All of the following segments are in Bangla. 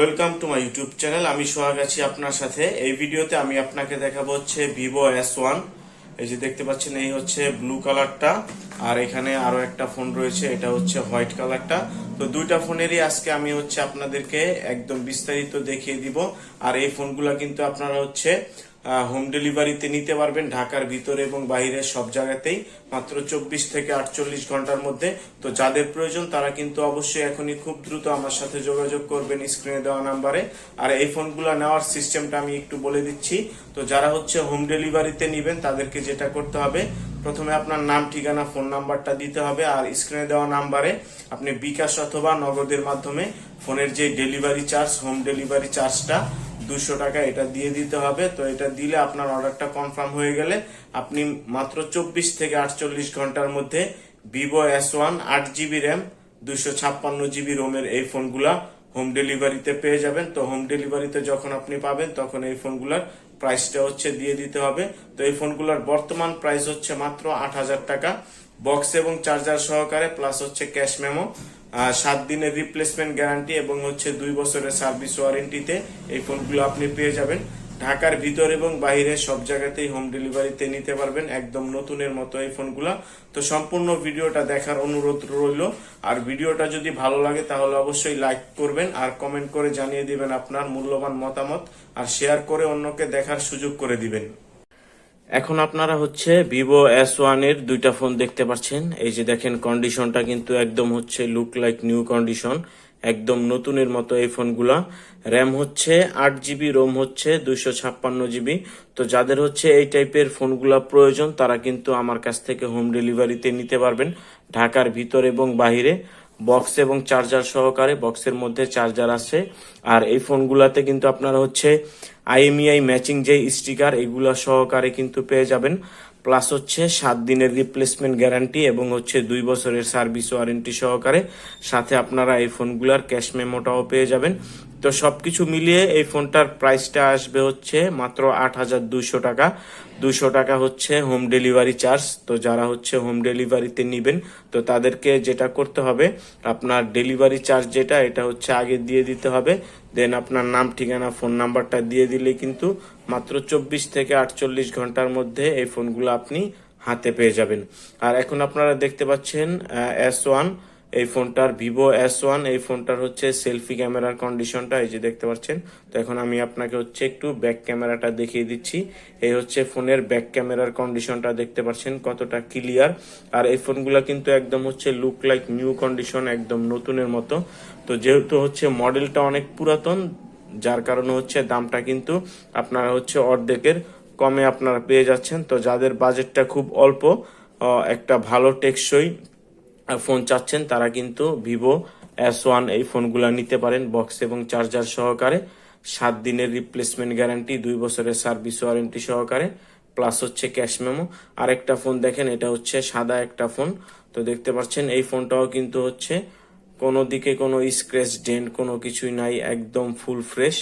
Welcome to my YouTube channel আমি সোহাগ আছি আপনার সাথে। এই ভিডিওতে আমি আপনাকে দেখাবো হচ্ছে ভিভো এস ওয়ান এই যে দেখতে পাচ্ছেন, এই হচ্ছে ব্লু কালারটা আর এখানে আরও একটা ফোন রয়েছে, এটা হচ্ছে হোয়াইট কালারটা তো দুইটা ফোনেরই আজকে আমি হচ্ছে আপনাদেরকে একদম বিস্তারিত দেখিয়ে দিব। আর এই ফোনগুলো কিন্তু আপনারা হচ্ছে হোম ডেলিভারিতে নিতে পারবেন ঢাকার ভিতরে এবং বাইরে সব জায়গাতেই মাত্র চব্বিশ থেকে আটচল্লিশ ঘণ্টার মধ্যে। তো যাদের প্রয়োজন তারা কিন্তু অবশ্যই এখনই খুব দ্রুত আমার সাথে যোগাযোগ করবেন স্ক্রিনে দেওয়া নাম্বারে আর এই ফোনগুলো নেওয়ার সিস্টেমটা আমি একটু বলে দিচ্ছি। তো যারা হচ্ছে হোম ডেলিভারিতে নিবেন, তাদেরকে যেটা করতে হবে, প্রথমে আপনার নাম, ঠিকানা ফোন নাম্বারটা দিতে হবে। আর স্ক্রিনে দেওয়া নাম্বারে আপনি বিকাশ অথবা নগদের মাধ্যমে ফোনের যে ডেলিভারি চার্জ হোম ডেলিভারি চার্জটা দুশো টাকা এটা দিয়ে দিতে হবে। তো এটা দিলে আপনার অর্ডারটা কনফার্ম হয়ে গেলে আপনি মাত্র চব্বিশ থেকে আটচল্লিশ ঘণ্টার মধ্যে ভিভো এস ওয়ান আট জিবি র্যাম দুশো ছাপ্পান্ন জিবি রোমের এই ফোনগুলা হোম ডেলিভারিতে পেয়ে যাবেন। তো হোম ডেলিভারিতে যখন আপনি পাবেন, তখন এই ফোনগুলার প্রাইসটা হচ্ছে দিয়ে দিতে হবে। তো এই ফোনগুলোর বর্তমান প্রাইস হচ্ছে মাত্র আট হাজার টাকা। বক্স এবং চার্জার সহকারে, প্লাস হচ্ছে ক্যাশ মেমো। সাত দিনের রিপ্লেসমেন্ট গ্যারান্টি এবং হচ্ছে দুই বছরের সার্ভিস ওয়ারেন্টিতে এই ফোনগুলো আপনি পেয়ে যাবেন। ঢাকার ভিতর এবং বাইরে সব জায়গাতেই হোম ডেলিভারিতে নিতে পারবেন, একদম নতুনের মতো এই ফোনগুলা তো সম্পূর্ণ ভিডিওটা দেখার অনুরোধ রইল। আর ভিডিওটা যদি ভালো লাগে, তাহলে অবশ্যই লাইক করবেন আর কমেন্ট করে জানিয়ে দিবেন আপনার মূল্যবান মতামত, আর শেয়ার করে অন্যকে দেখার সুযোগ করে দিবেন। এখন আপনারা হচ্ছে ভিভো এস ওয়ানের দুইটা ফোন দেখতে পাচ্ছেন। এই যে দেখেন কন্ডিশনটা কিন্তু একদম হচ্ছে লুক লাইক নিউ কন্ডিশন একদম নতুনের মতো এই ফোনগুলা র্যাম হচ্ছে আট জিবি রোম হচ্ছে দুইশো ছাপ্পান্ন জিবি তো যাদের হচ্ছে এই টাইপের ফোনগুলা প্রয়োজন, তারা কিন্তু আমার কাছ থেকে হোম ডেলিভারিতে নিতে পারবেন। ঢাকার ভিতর এবং বাহিরে বক্স এবং চার্জার সহকারে বক্সের মধ্যে চার্জার আছে। আর এই ফোনগুলাতে কিন্তু আপনারা হচ্ছে আইএমইআই, ম্যাচিং যে স্টিকার, এগুলো সহকারে কিন্তু পেয়ে যাবেন। প্লাস হচ্ছে সাত দিনের রিপ্লেসমেন্ট গ্যারান্টি এবং হচ্ছে দুই বছরের সার্ভিস ওয়ারেন্টি সহকারে। সাথে আপনারা এই ফোনগুলার ক্যাশ মেমোটাও পেয়ে যাবেন। তো সবকিছু মিলিয়ে এই ফোনটার প্রাইসটা আসবে হচ্ছে মাত্র আট হাজার দুইশো টাকা। দুইশো টাকা হচ্ছে হোম ডেলিভারি চার্জ তো যারা হচ্ছে হোম ডেলিভারিতে নিবেন, তো তাদেরকে যেটা করতে হবে, আপনার ডেলিভারি চার্জ যেটা, এটা হচ্ছে আগে দিয়ে দিতে হবে। দেন আপনার নাম, ঠিকানা ফোন নাম্বারটা দিয়ে দিলে কিন্তু মাত্র চব্বিশ থেকে আটচল্লিশ ঘণ্টার মধ্যে এই ফোনগুলো আপনি হাতে পেয়ে যাবেন। আর এখন আপনারা দেখতে পাচ্ছেন এস ওয়ান এই ফোনটার ভিভো এস ওয়ান, এই ফোনটার হচ্ছে সেলফি ক্যামেরার কন্ডিশনটা, এই যে দেখতে পাচ্ছেন। তো এখন আমি আপনাকে হচ্ছে একটু ব্যাক ক্যামেরাটা দেখিয়ে দিচ্ছি। এই হচ্ছে ফোনের ব্যাক ক্যামেরার কন্ডিশনটা দেখতে পাচ্ছেন কতটা ক্লিয়ার। আর এই ফোনগুলো কিন্তু একদম হচ্ছে লুক লাইক নিউ কন্ডিশন একদম নতুনের মতো। তো যেহেতু হচ্ছে মডেলটা অনেক পুরাতন, যার কারণে হচ্ছে দামটা কিন্তু আপনারা হচ্ছে অর্ধেকের কমে আপনারা পেয়ে যাচ্ছেন। তো যাদের বাজেটটা খুব অল্প একটা ভালো টেকসই ফোন চাচ্ছেন, তারা কিন্তু ভিভো এস ওয়ান এই ফোনগুলো নিতে পারেন বক্স এবং চার্জার সহকারে। সাত দিনের রিপ্লেসমেন্ট গ্যারান্টি দুই বছরের সার্ভিস ওয়ারেন্টি সহকারে প্লাস হচ্ছে ক্যাশ মেমো আরেকটা ফোন দেখেন, এটা হচ্ছে সাদা একটা ফোন তো দেখতে পাচ্ছেন, এই ফোনটাও কিন্তু হচ্ছে কোনো দিকে কোনো স্ক্র্যাচ ডেন্ট কোনো কিছুই নাই, একদম ফুল ফ্রেশ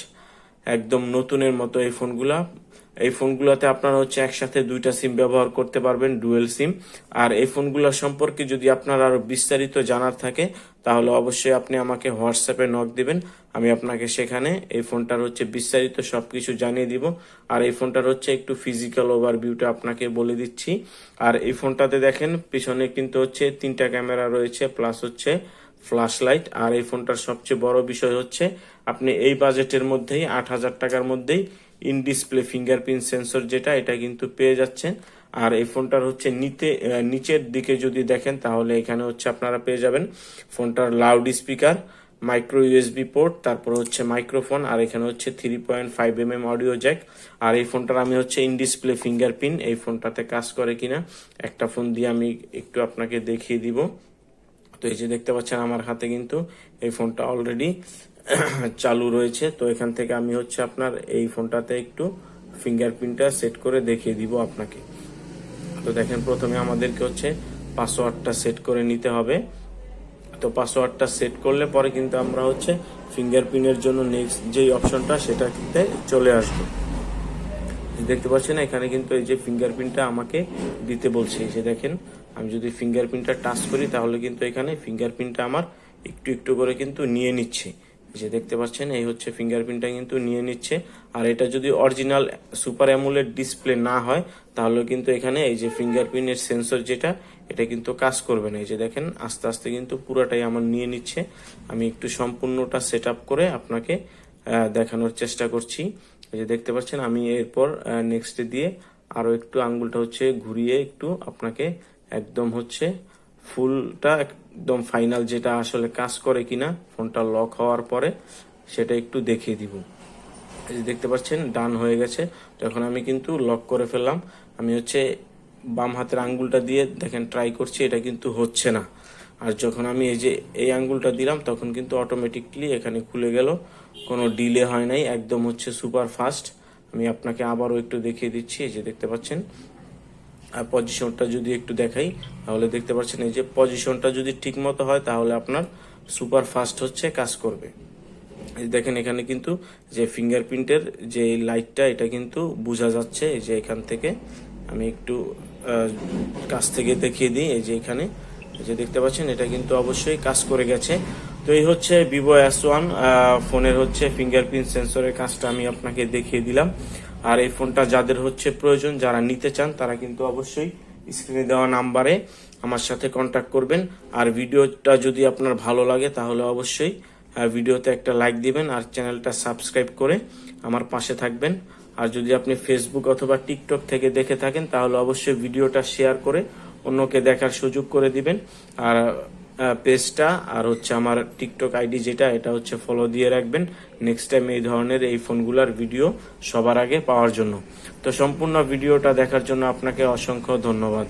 একদম নতুনের মতো এই ফোনগুলা এই ফোনগুলোতে আপনারা হচ্ছে একসাথে দুইটা সিম ব্যবহার করতে পারবেন, ডুয়েল সিম। আর এই ফোনগুলো সম্পর্কে যদি আপনার আরও বিস্তারিত জানার থাকে, তাহলে অবশ্যই আপনি আমাকে হোয়াটসঅ্যাপে নক দিবেন। আমি আপনাকে সেখানে এই ফোনটার হচ্ছে বিস্তারিত সবকিছু জানিয়ে দিব। আর এই ফোনটার হচ্ছে একটু ফিজিক্যাল ওভারভিউটা আপনাকে বলে দিচ্ছি। আর এই ফোনটাতে দেখেন, পিছনে কিন্তু হচ্ছে তিনটা ক্যামেরা রয়েছে প্লাস হচ্ছে ফ্ল্যাশ লাইট আর এই ফোনটার সবচেয়ে বড় বিষয় হচ্ছে, আপনি এই বাজেটের মধ্যেই আট হাজার টাকার মধ্যেই ইন ডিসপ্লে ফিঙ্গারপ্রিন্ট সেন্সর যেটা, এটা কিন্তু পেয়ে যাচ্ছেন। আর এই ফোনটার হচ্ছে নিতে নিচের দিকে যদি দেখেন, তাহলে এখানে হচ্ছে আপনারা পেয়ে যাবেন ফোনটার loud speaker micro USB port তারপর হচ্ছে মাইক্রোফোন আর এখানে হচ্ছে three point five M M audio jack আর এই ফোনটার আমি হচ্ছে ইন ডিসপ্লে ফিঙ্গারপ্রিন্ট এই ফোনটাতে কাজ করে কিনা, একটা ফোন দিয়ে আমি একটু আপনাকে দেখিয়ে দিব। তো এই যে দেখতে পাচ্ছেন আমার হাতে কিন্তু এই ফোনটা অলরেডি চালু রয়েছে। তো এখান থেকে আমি হচ্ছে আপনার এই ফোনটাতে একটু ফিঙ্গারপ্রিন্টটা সেট করে দেখিয়ে দিব আপনাকে। তো দেখেন, প্রথমে আমাদেরকে হচ্ছে পাসওয়ার্ডটা সেট করে নিতে হবে। তো পাসওয়ার্ডটা সেট করলে পরে কিন্তু আমরা হচ্ছে ফিঙ্গারপ্রিন্টের জন্য নেক্সট যেই অপশনটা সেটাতে চলে আসবে। দেখতে পাচ্ছেন, এখানে কিন্তু এই যে ফিঙ্গারপ্রিন্টটা আমাকে দিতে বলছে। এই যে দেখেন, আমি যদি ফিঙ্গারপ্রিন্টটা টাচ করি তাহলে কিন্তু এখানে ফিঙ্গারপ্রিন্টটা আমার একটু একটু করে কিন্তু নিয়ে নিচ্ছে। যে দেখতে পাচ্ছেন, এই হচ্ছে ফিঙ্গারপ্রিন্টটা কিন্তু নিয়ে নিচ্ছে। আর এটা যদি অরিজিনাল সুপার অ্যামুলেট ডিসপ্লে না হয়, তাহলে কিন্তু এখানে এই যে ফিঙ্গারপ্রিন্টের সেন্সর যেটা, এটা কিন্তু কাজ করবে না। এই যে দেখেন, আস্তে আস্তে কিন্তু পুরাটাই আমার নিয়ে নিচ্ছে। আমি একটু সম্পূর্ণটা সেট করে আপনাকে দেখানোর চেষ্টা করছি। এই যে দেখতে পাচ্ছেন, আমি এরপর নেক্সট দিয়ে আরও একটু আঙ্গুলটা হচ্ছে ঘুরিয়ে একটু আপনাকে একদম হচ্ছে ফুলটা একদম ফাইনাল যেটা আসলে কাজ করে কিনা, ফোনটা লক হওয়ার পরে সেটা একটু দেখিয়ে দিব। দেখতে পাচ্ছেন ডান হয়ে গেছে। তখন আমি কিন্তু লক করে ফেললাম। আমি হচ্ছে বাম হাতের আঙ্গুলটা দিয়ে দেখেন ট্রাই করছি, এটা কিন্তু হচ্ছে না। আর যখন আমি এই যে এই আঙ্গুলটা দিলাম, তখন কিন্তু অটোমেটিকলি এখানে খুলে গেল। কোনো ডিলে হয় নাই, একদম হচ্ছে সুপার ফাস্ট আমি আপনাকে আবারও একটু দেখিয়ে দিচ্ছি, এই যে দেখতে পাচ্ছেন। পজিশনটা যদি একটু দেখাই, তাহলে দেখতে পাচ্ছেন এই যে পজিশনটা যদি ঠিক মতো হয়, তাহলে আপনার সুপার ফাস্ট হচ্ছে, কাজ করবে। দেখেন এখানে কিন্তু যে ফিঙ্গারপ্রিন্টের যে লাইটটা এটা কিন্তু বোঝা যাচ্ছে, এই যে এখান থেকে আমি একটু কাছ থেকে দেখিয়ে দিই, এই যে এখানে। যে দেখতে পাচ্ছেন, এটা কিন্তু অবশ্যই কাজ করে গেছে। তো এই হচ্ছে ভিভো এস ওয়ান ফোনের হচ্ছে ফিঙ্গারপ্রিন্ট সেন্সরের কাজটা আমি আপনাকে দেখিয়ে দিলাম। আর এই ফোনটা যাদের হচ্ছে প্রয়োজন, যারা নিতে চান, তারা কিন্তু অবশ্যই স্ক্রিনে দেওয়া নাম্বারে আমার সাথে কন্ট্যাক্ট করবেন। আর ভিডিওটা যদি আপনার ভালো লাগে, তাহলে অবশ্যই ভিডিওতে একটা লাইক দিবেন আর চ্যানেলটা সাবস্ক্রাইব করে আমার পাশে থাকবেন। আর যদি আপনি ফেসবুক অথবা টিকটক থেকে দেখে থাকেন, তাহলে অবশ্যই ভিডিওটা শেয়ার করে অন্যকে দেখার সুযোগ করে দিবেন। আর পেজটা আর হচ্ছে আমার টিকটক আইডি যেটা, এটা হচ্ছে ফলো দিয়ে রাখবেন। নেক্সট টাইম এই ধরনের এই ফোনগুলোর ভিডিও সবার আগে পাওয়ার জন্য। তো সম্পূর্ণ ভিডিওটা দেখার জন্য আপনাকে অসংখ্য ধন্যবাদ।